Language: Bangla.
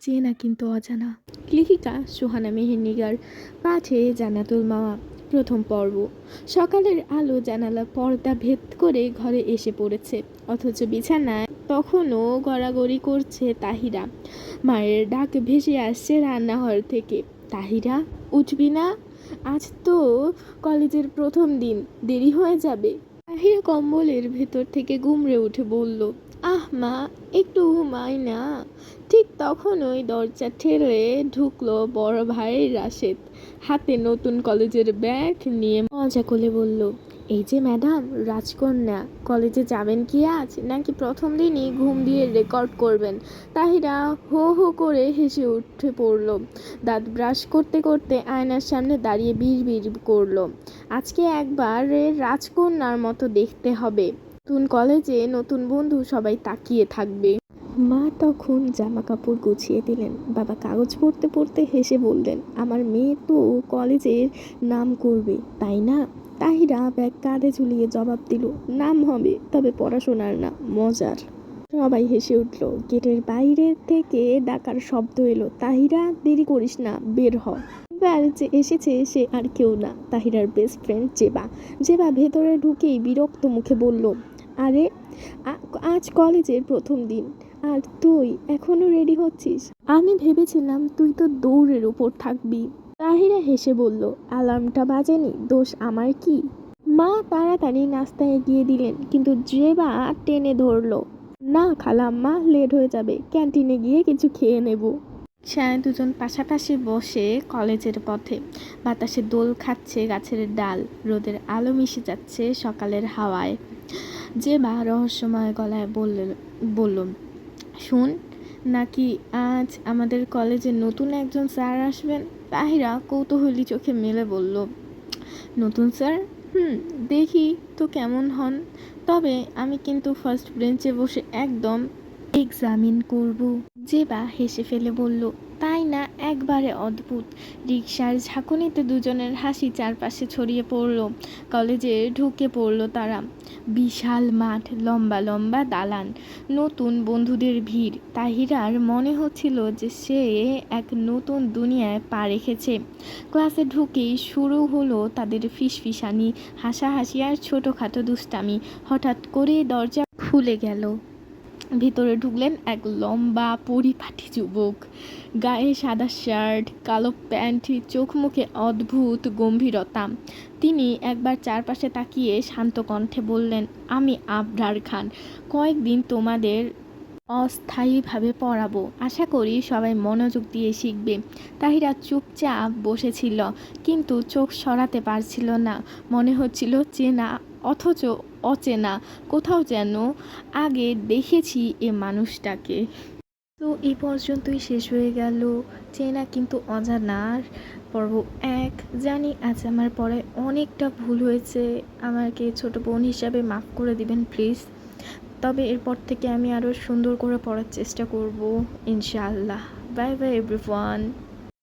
চেনা কিন্তু অজানা। লেখিকা সুহানা মেহেরনিগার পাঠে জানাতুল মামা প্রথম পর্ব। সকালের আলো জানালা পর্দা ভেদ করে ঘরে এসে পড়েছে। অথচ বিছানায় তখনও গড়াগড়ি করছে তাহিরা। মায়ের ডাক ভেসে আসছে রান্নাঘর থেকে। তাহিরা, উঠবি না? আজ তো কলেজের প্রথম দিন, দেরি হয়ে যাবে। তাহিরা কম্বলের ভেতর থেকে গুমড়ে উঠে বলল আহ মা, একটু ঘুমাই না। ঠিক তখনই দরজা ঠেলে ঢুকলো বড় ভাই রাশেদ। হাতে নতুন কলেজের ব্যাগ নিয়ে মজা করে বলল, এই যে ম্যাডাম, রাজকন্যা, কলেজে যাবেন কি আজ? নাকি প্রথম দিনই ঘুম দিয়ে রেকর্ড করবেন? তাহিরা হো হো করে হেসে উঠে পড়ল। দাঁত ব্রাশ করতে করতে আয়নার সামনে দাঁড়িয়ে বিড় বিড় করল। আজকে একবার রাজকন্যার মতো দেখতে হবে। নতুন কলেজে নতুন বন্ধু সবাই তাকিয়ে থাকবে। মা তখন জামা কাপড় গুছিয়ে দিলেন। বাবা কাগজ পড়তে পড়তে হেসে বললেন, আমার মেয়ে তো কলেজের নাম করবে, তাই না? তাহিরা ব্যাগ কাঁধে ঝুলিয়ে জবাব দিল, নাম হবে, তবে পড়াশোনার না, মজার। সবাই হেসে উঠল। গেটের বাইরে থেকে ডাকার শব্দ এলো, তাহিরা, দেরি করিস না, বের হ। যে এসেছে সে আর কেউ না, তাহিরার বেস্ট ফ্রেন্ড জেবা। জেবা ভেতরে ঢুকেই বিরক্ত মুখে বলল আরে আজ কলেজের প্রথম দিন। আর তুই এখনও রেডি হচ্ছিস? আমি ভেবেছিলাম তুই তো দৌড়ের উপর থাকবি। তাহিরা হেসে বলল অ্যালার্মটা বাজেনি দোষ আমার কি? মা তাড়াতাড়ি নাস্তায় এগিয়ে দিলেন কিন্তু জেবা টেনে ধরলো। না খালাম্মা লেট হয়ে যাবে ক্যান্টিনে গিয়ে কিছু খেয়ে নেব। ছায়া দুজন পাশাপাশি বসে কলেজের পথে। বাতাসে দোল খাচ্ছে গাছের ডাল রোদের আলো মিশে যাচ্ছে সকালের হাওয়ায়। যে মা রহস্যময় গলায় বললেন বলল শুন, নাকি আজ আমাদের কলেজে নতুন একজন স্যার আসবেন? তাহিরা কৌতূহলী চোখে মেলে বলল, নতুন স্যার? হুম, দেখি তো কেমন হন। তবে আমি কিন্তু ফার্স্ট বেঞ্চে বসে একদম এক্সামিন করব। যে বা হেসে ফেলে বলল, তাই না? একবারে অদ্ভুত। রিক্সার ঝাঁকুনিতে দুজনের হাসি চারপাশে ছড়িয়ে পড়ল। কলেজে ঢুকে পড়ল তারা। বিশাল মাঠ, লম্বা লম্বা দালান, নতুন বন্ধুদের ভিড়। তাহিরার মনে হচ্ছিল যে সে এক নতুন দুনিয়ায় পা রেখেছে। ক্লাসে ঢুকেই শুরু হলো তাদের ফিসফিসানি, হাসাহাসি আর ছোটোখাটো দুষ্টামি। হঠাৎ করে দরজা খুলে গেল। ভিতরে ঢুকলেন এক লম্বা পরিপাটি যুবক। গায়ে সাদা শার্ট, কালো প্যান্ট চোখ মুখে অদ্ভুত গম্ভীরতা। তিনি একবার চারপাশে তাকিয়ে শান্ত কণ্ঠে বললেন, আমি আবরার খান, কয়েকদিন তোমাদের অস্থায়ীভাবে পড়াবো। আশা করি সবাই মনোযোগ দিয়ে শিখবে। তাহিরা চুপচাপ বসেছিল, কিন্তু চোখ সরাতে পারছিল না। মনে হচ্ছিল চেনা অথচ অচেনা, কোথাও যেন আগে দেখেছি এ মানুষটাকে। তো এই পর্যন্তই শেষ হয়ে গেল। চেনা কিন্তু অজানার পর্ব এক। জানি আজ আমার পড়ায় অনেকটা ভুল হয়েছে। আমাকে ছোট বোন হিসাবে মাফ করে দিবেন, প্লিজ। তবে এরপর থেকে আমি আরও সুন্দর করে পড়ার চেষ্টা করব, ইনশাআল্লাহ। Bye bye, everyone.